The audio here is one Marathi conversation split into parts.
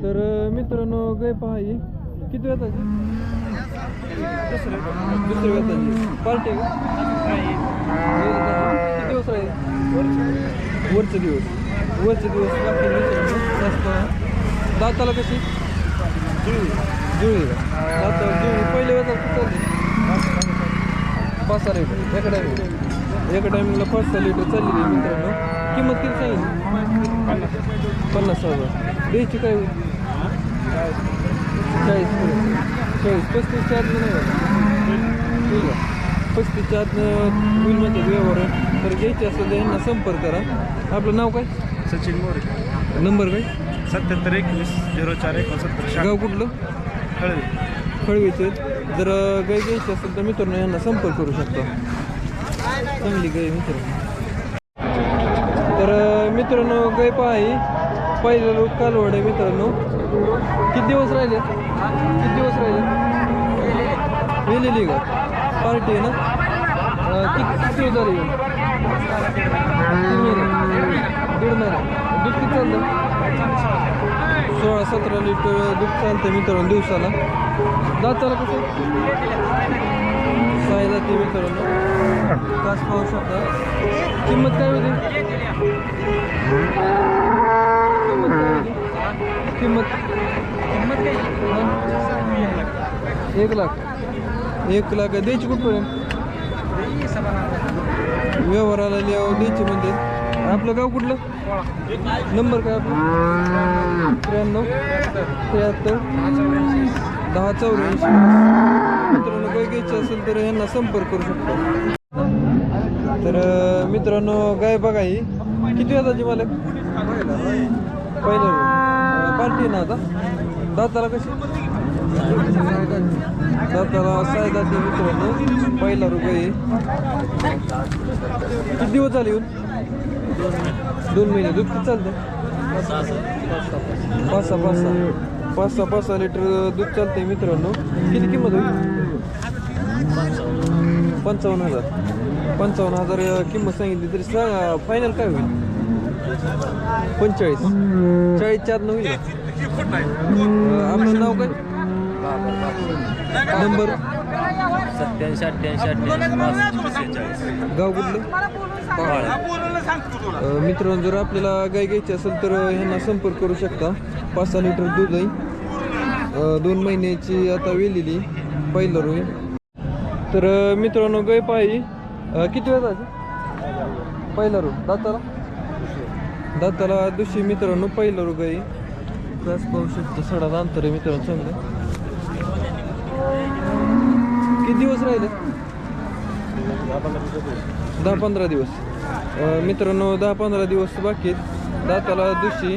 तर मित्रांनो गे पाहिजे किती वेताची दुसऱ्या वेताची पार्टी का? किती दिवस राहील? वरचे दिवस. वरचे दिवस बाकी जास्त दाताला कशी? जुळी. जुळी का? जुळी. पहिले वेळ किती पाच सहा लिटर एका टायमिंग एका टायमिंगला पाच सहा लिटर चाललेली आहे मित्रांनो. किंमत किती सांगितली? पन्नास हजार. द्यायची काय? होईल चाळीस चाळीस पस्तीस चार्ज नाही ठीक आहे पस्तीस चार्ज होईल म्हणजे व्यवहार तर घ्यायचे असेल तर यांना संपर्क करा आपलं नाव काय सचिन मोरे नंबर काय सत्याहत्तर एकवीस झिरो चार एकोणसत्तर गाव कुठलं हळवी खळवीचे जर गाय घ्यायची असेल तर मित्रांनो यांना संपर्क करू शकता चांगली गाय मित्र तर अं, मित्रांनो गाय पहा पहिलं लोक कालवड आहे मित्रांनो. किती दिवस राहिले? किती दिवस राहिले? गेलेली का? पार्टी आहे ना? किती किती दिवस झाले दीड महिना. दूध किती चाललं सोळा सतरा लिटर दूध चालतं मित्रांनो दिवसाला. दाताला कसं? साई जाते मित्रांनो? तास पाहू शकता. किंमत काय होती? किंमत किंमत काय एक लाख एक लाख द्यायची कुठपर्यंत व्यवहाराला लिहावं द्यायची म्हणजे आपलं गाव कुठलं नंबर काय आपला त्र्याण्णव त्र्याहत्तर दहा चौऱ्याऐंशी मित्रांनो गाय घ्यायची असेल तर यांना संपर्क करू शकतो तर मित्रांनो गाय बघा ही किती वेळाची मालक पहिलं पार्टी ना आता? दाताला कशी? दाताला साय दाती मित्रांनो पहिला रुपये किती दिवस झाले येऊन? दोन महिने. दूध किती चालतं? पाच सहा पाच सहा. पाच सहा पाच सहा लिटर दूध चालतंय मित्रांनो. किती किंमत होईल? पंचावन्न हजार. पंचावन्न हजार किंमत सांगितली तरी सांगा फायनल काय होईल? पंचेचाळीस. चाळीस चार होईल? अं, आपलं नाव काय? नंबर? सत्याऐंशी अठ्ठ्याऐंशी अठ्ठ्याऐंशी गाव कुठलं? मित्रांनो जर आपल्याला गाय घ्यायची असेल तर ह्यांना संपर्क करू शकता. पाच सहा लिटर दूध आहे. दोन महिन्याची आता वेलेली पहिलं रोई तर मित्रांनो गाय पाहिजे किती वेळ जायचं पहिला रो दाताला? दाताला दुसरी मित्रांनो पहिलं रो आहे. क्लास पाहू शकतो सडा अंतर आहे मित्रांनो चांगलं. किती दिवस राहिले? दहा पंधरा दिवस. मित्रांनो दहा पंधरा दिवस बाकी आहेत. दाताला दुसरी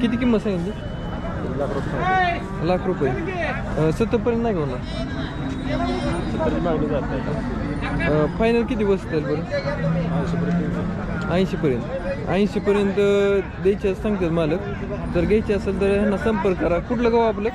किती किंमत सांगितली? लाख रुपये. सत्तरपर्यंत नाही घेऊन फायनल किती बसतील बरं? ऐंशीपर्यंत ऐंशीपर्यंत द्यायचे सांगतात मालक. जर घ्यायचे असेल तर ह्यांना संपर्क करा. कुठलं गाव आपलं?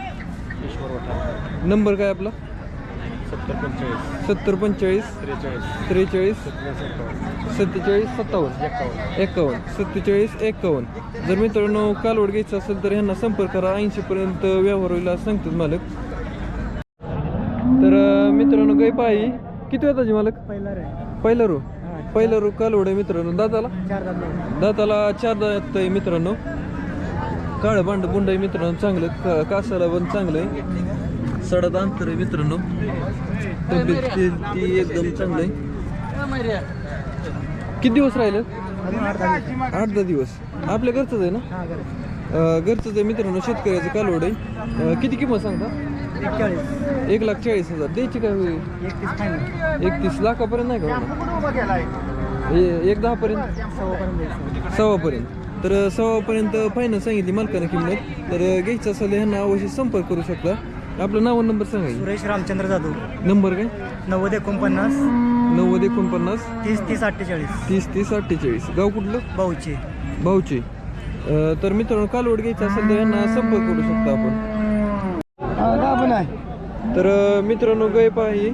नंबर काय आपला? सत्तर पंचेचाळीस. सत्तर पंचेचाळीस त्रेचाळीस. त्रेचाळीस सत्तेचाळीस सत्तेचाळीस सत्तावन्न. एकावन्न. एकावन्न सत्तेचाळीस एकावन्न. जर मित्रांनो कालवड घ्यायचं असेल तर ह्यांना संपर्क करा. ऐंशीपर्यंत व्यवहार होईल असं सांगतात मालक. तर अं, मित्रांनो गाय पाही किती वेताची मालक? पहिला रे. पहिला रो. पहिला रो कालवड आहे मित्रांनो. दाताला? दाताला चार दात आहे मित्रांनो. काळं भांड बुंड आहे मित्रांनो. चांगलं कासाला पण चांगलं आहे. सडत अंतर आहे मित्रांनो. ती एकदम चांगलं आहे. किती दिवस राहिले आठ दहा दिवस. आपल्या घरचंच आहे ना? घरचंच आहे मित्रांनो. शेतकऱ्याचं कालवड आहे किती किंमत सांगता? एक लाख चाळीस हजार. द्यायची काय होईल? एकतीस लाखापर्यंत नाही का? ए- एक दहापर्यंत? सव्वापर्यंत तर सव्वापर्यंत फायनल सांगितली मालकानं किंमत. तर घ्यायचं असेल ह्यांना अवश्य संपर्क करू शकता. आपलं नाव नंबर सांगा. सुरेश रामचंद्र जाधव. नंबर काय? नव्वद एकोणपन्नास. नव्वद एकोणपन्नास. तीस तीस अठ्ठेचाळीस. तीस तीस अठ्ठेचाळीस. गाव कुठलं? भाऊचे. भाऊचे. अं, तर मित्रांनो कालवड घ्यायचं असेल तर यांना संपर्क करू शकतो आपण. तर अं, मित्रांनो गय पाही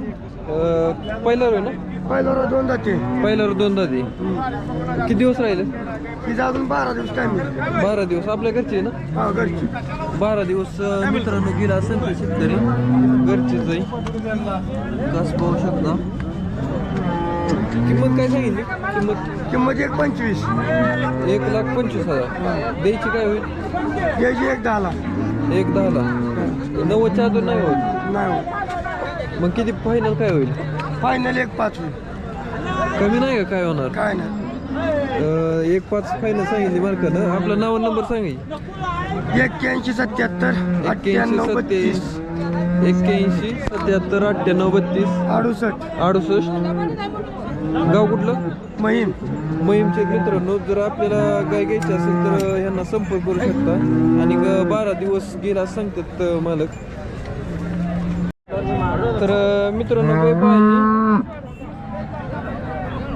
पहिला ना? पहिला दोन जाते पहिला रो दोन दादी किती दिवस राहिले? तिचा अजून बारा दिवस टाइम बारा दिवस. आपल्या घरचे ना? हा घरची. बारा दिवस अं, मित्रांनो गेला असेल तर शेतकरी. घरचीच आहे घास पाहू शकता. किंमत काय सांगितली? किंमत? किंमत एक पंचवीस. एक लाख पंचवीस हजार. द्यायची काय होईल? याची एक दहाला. एक दहाला. नव्वदच्या अजून नाही होत. नाही मग किती फायनल काय होईल? फायनल एक पाच होईल. कमी नाही का? काय होणार? काय नाही. अं, एक पाच फायनल सांगितली मार्कानं आपलं नाव आणि नंबर सांगाय एक्क्याऐंशी सत्याहत्तर एक्क्याऐंशी अठ्ठ्याण्णव बत्तीस. सत्तेचाळीस एक्क्याऐंशी सत्याहत्तर अठ्ठ्याण्णव बत्तीस. अडुसष्ट. अडुसष्ट. गाव कुठलं? महिम. मोहीमचे मित्रांनो जर आपल्याला गाय घ्यायची असेल तर यांना संपर्क करू शकता. आणि ग- बारा दिवस गेला सांगतात अं, मालक. तर मित्रांनो गाय पाहिजे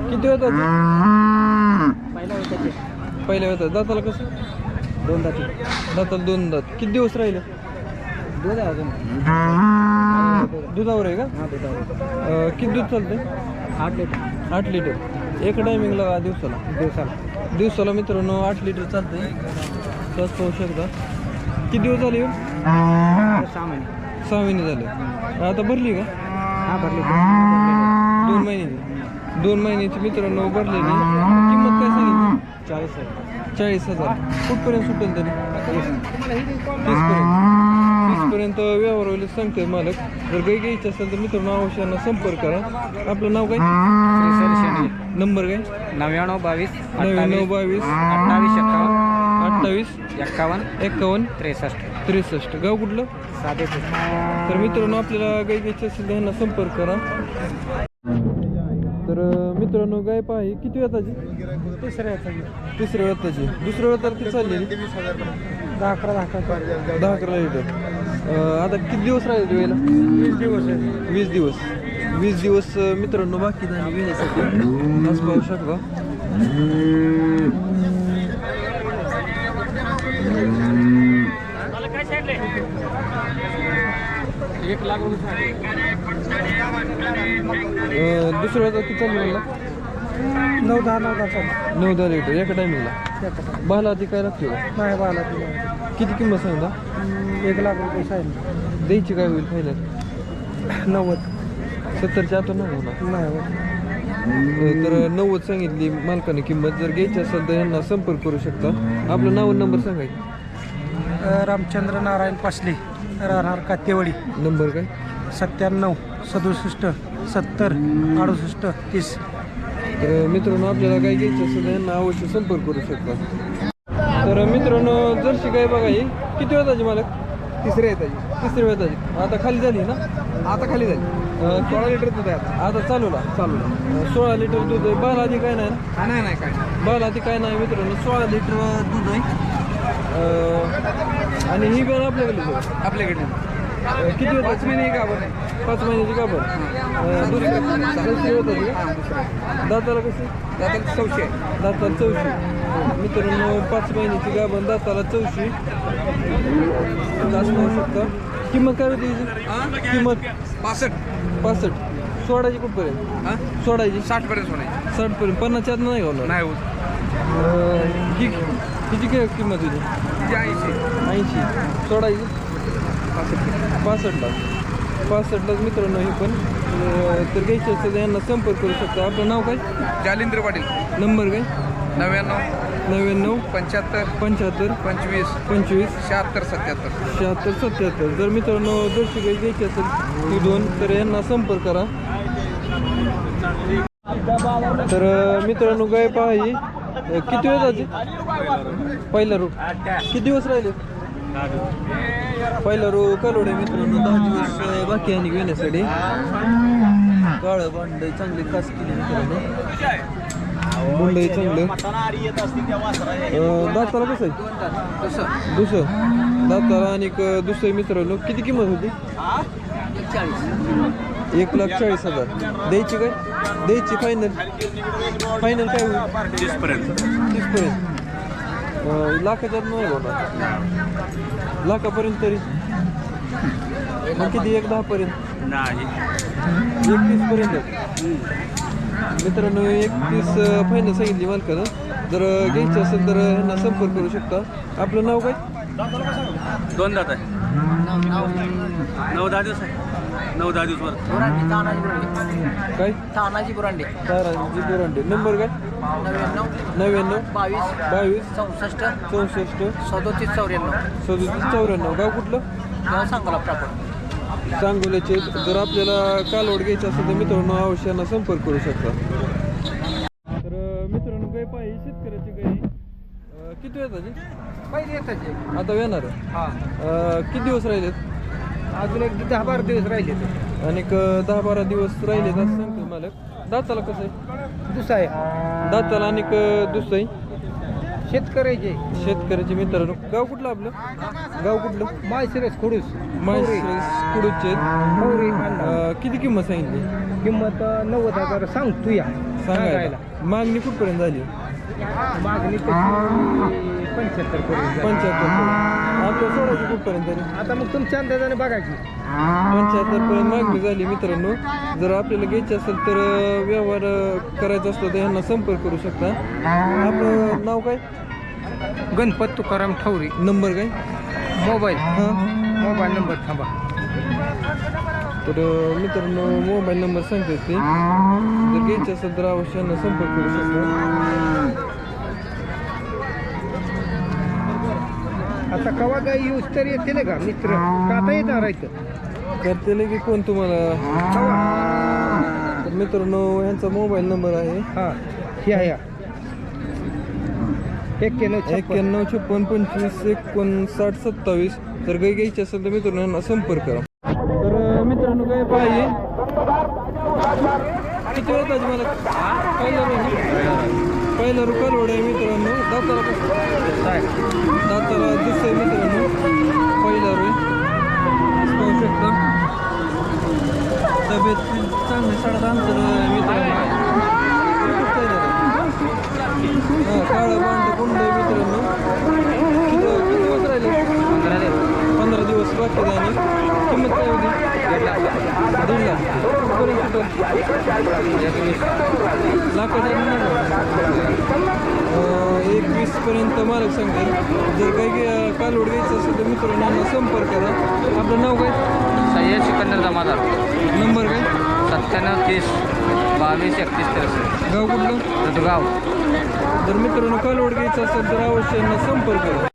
किती होतात? पहिल्या होतात. दाताला कसं? दोन जाते दाताला दोन दात. किती दिवस राहिले? दूध आहे अजून. दुधावर आहे का? दुधावर. किती दूध चालतंय? आठ लिटर. आठ लिटर. एका टायमिंगला दिवसाला? दिवसाला. दिवसाला मित्रांनो आठ लिटर चालतंय. तस पाहू शकता किती दिवस झाले सहा महिने. सहा महिने झाले. आता भरली का? हा भरले. दोन महिन्याची दोन महिन्याची मित्रांनो भरलेली. किंमत काय सांगितली? चाळीस आहे चाळीस हजार. कुठपर्यंत सुटेल तरी? तीसपर्यंत तीसपर्यंत व्यवहार होईल सांगते मालक. जर गाई घ्यायची असेल तर मित्रांनो अवश्यांना संपर्क करा. आपलं नाव काय? नंबर काय? नव्याण्णव बावीस नव्याण्णव बावीस अठ्ठावीस अठ्ठावीस एक्कावन्न एक्कावन्न त्रेसष्ट. त्रेसष्ट. गाव कुठलं? तर मित्रांनो आपल्याला गाय घ्यायची असेल तर ह्यांना संपर्क करा. तर मित्रांनो गाय पाही किती वेताची तिसऱ्या तिसऱ्या वेताची दुसऱ्या वेताला किती चाललेली दहा अकरा दहा अकरा दहा अकरा लिटर आता किती दिवस राहिले वेळेला? वीस दिवस वीस दिवस. वीस दिवस मित्रांनो बाकी झाली घेण्यासाठी आज पाहू शकता. एक लाख दुसऱ्या किती चालली म्हणला नऊ दहा नऊ दहा चालू. नऊ दहा लिटर एका टायमिंगला बाला ती काय लागते? का? नाही बाला किती किंमत सांगता एक लाख रुपये सांगितलं. द्यायची काय होईल फायनल नव्वद. सत्तरच्या आतून नाही होणार. नाही होत. तर नव्वद सांगितली मालकाने किंमत. जर घ्यायची असेल तर यांना संपर्क करू शकता. आपलं नाव नंबर सांगायचं. अ, रामचंद्र नारायण पासले. राहणार कातेवाडी नंबर काय? सत्त्याण्णव सदुसष्ट सत्तर अडुसष्ट तीस. तर मित्रांनो आपल्याला काय घ्यायचं असेल तर यांना अवश्य संपर्क करू शकता. तर मित्रांनो जर्सी गाय बघा ही किती वेळाची मालक? तिसरे येत तिसरी वेळाची. आता खाली झाली ना? आता खाली जाईल अं, सोळा लिटर दूध आहे आता. आता चालूला चालू अं, सोळा लिटर दूध आहे. बाल आधी काय नाही ना? हा नाही नाही काय बाल आधी काय नाही मित्रांनो सोळा लिटर दूध आहे. आणि ही पण आपल्याकडे. आपल्याकडे. किती पाच महिने का आपण पाच महिन्याची का पण दुसरी होतात दाताला कशी? दादा चौशे. दाताला चौशी. मित्रांनो पाच महिन्याची गाभण दाताला चौशी. तास पाहू शकता. किंमत काय होती? किंमत? पासष्ट. पासष्ट. सोडायची कुठपर्यंत? हा? सोडायची? साठ पर्यंत होणार साठ पर्यंत पन्नासच्या आत नाही होणार. नाही होत. अं, ही हिची काय किंमत होती? ऐंशी. ऐंशी. सोडायची? पासष्टला पासष्टलाच मित्रांनो हे पण. अं, तर घ्यायचे असेल तर यांना संपर्क करू शकता. आपलं नाव काय? जालिंद्र पाटील. नंबर काय? नव्याण्णव. नव्याण्णव. पंच्याहत्तर. पंच्याहत्तर. पंचवीस. पंचवीस. शहात्तर सत्याहत्तर. शहात्तर सत्याहत्तर. जर मित्रांनो गाई घ्यायची असेल ती दोन तर यांना संपर्क करा. तर मित्रांनो गाय पाहायची किती वेळ जायची पहिला रू. किती दिवस राहिले? पहिला रू कलोडे मित्रांनो दहा दिवस बाकी आणि घेण्यासाठी. काळं भांड चांगली खास केली मित्रांनो. मुंडई चांगलं. दाताला कसं आहे? दुसरं. दाताला आणि दुसरे मित्रांनो किती किंमत होती? एक लाख चाळीस हजार. द्यायची काय? द्यायची फायनल फायनल काय होईल? तीसपर्यंत. तीसपर्यंत. लाखाच्या नाही बाबा लाखापर्यंत तरी. मग किती? एक दहापर्यंत. नाही. एकतीस पर्यंत मित्रांनो एकतीस फायनल सांगितली मालकानं. जर घ्यायचं असेल तर ह्यांना संपर्क करू शकता. आपलं नाव काय? दोन दात आहे नऊ दहा दिवस आहे. नऊ दहा दिवस बुरांडे तानाजी बुरांडे. काय? तानाजी बुरांडे. नंबर काय? नव्याण्णव नव्याण्णव बावीस बावीस चौसष्ट चौसष्ट सदोतीस चौऱ्याण्णव. सदोतीस चौऱ्याण्णव. गाव कुठलं? गाव सांगोला प्रॉपर. सांगोल्याचे. जर आपल्याला कालवड घ्यायचं असेल तर मित्रांनो अवश्यानं संपर्क करू शकता. तर मित्रांनो गाय पाहिजे शेतकऱ्याची अं, किती वेळ झाली पहिले येतात आता येणार. हा. किती दिवस राहिलेत? अजून एक दहा बारा दिवस राहिले आणि दहा बारा दिवस राहिलेत असं सांगतो मालक. दाताला कसं आहे? दुसरा आहे. दाताला आणि दुसरं आहे? शेतकऱ्याचे. शेतकऱ्याचे मित्रांनो. गाव कुठलं आपलं? गाव कुठलं? माळशिरस खुडूस. माहिती कुडूचे मौरी. अण्णा. किती किंमत सांगितली? किंमत नव्वद हजार सांगतो या सांगायला. मागणी कुठपर्यंत झाली? मागणी पंच्याहत्तर पर्यंत पंच्याहत्तर सोडायची कुठपर्यंत तरी. आता मग तुमच्या अंदाजाने बघायची पंच्याहत्तर पर्यंत मागणी झाली मित्रांनो. जर आपल्याला घ्यायची असेल तर व्यवहार करायचा असतो तर यांना संपर्क करू शकता. आपलं नाव काय? गणपत तुकाराम ठवरी नंबर काय? मोबाईल. हां. मोबाईल नंबर थांबा. तर मित्रांनो मोबाईल नंबर सांगते ते. जर घ्यायचे असेल तर अवश्य संपर्क करू शकता. आता कवा गाय यूज तर येते ना का मित्र? का आता येणार आहे करते की कोण तुम्हाला? तर मित्रांनो यांचा मोबाईल नंबर आहे. हा ही आहे. या. एक्क्याण्णव छप्पन. एक्क्याण्णव छप्पन पंचवीस एकोणसाठ सत्तावीस. तर काही घ्यायची असेल तर मित्रांनो यांना संपर्क करा तर अं, मित्रांनो काय पाहिजे किती वेळ पाहिजे मला पहिला रू पहिला रू कालवड आहे मित्रांनो. दाताला कसं? दाताला आहे मित्रांनो. पहिला रू आहे. असं पाहू शकता. तब्येत चांगली साडा अंतर मित्रांनो. हा काळं बांध कुंड आहे मित्रांनो. किती दिवस राहिले? पंधरा दिवस बाकी आहे आणि किंमत काय होती? दीड लाख. लाखाच्या पर्यंत मालक सांगेल जर काही कालवड घ्यायचं असेल तर मित्रांनो संपर्क करा. आपलं नाव काय? सय्यद सिकंदर जमादार. नंबर काय? सत्त्याण्णव तीस बावीस एकतीस त्रेसष्ट. गाव कुठलं? दुधगाव. जर मित्रांनो कालवड घ्यायचं असेल तर अवश्य संपर्क करा.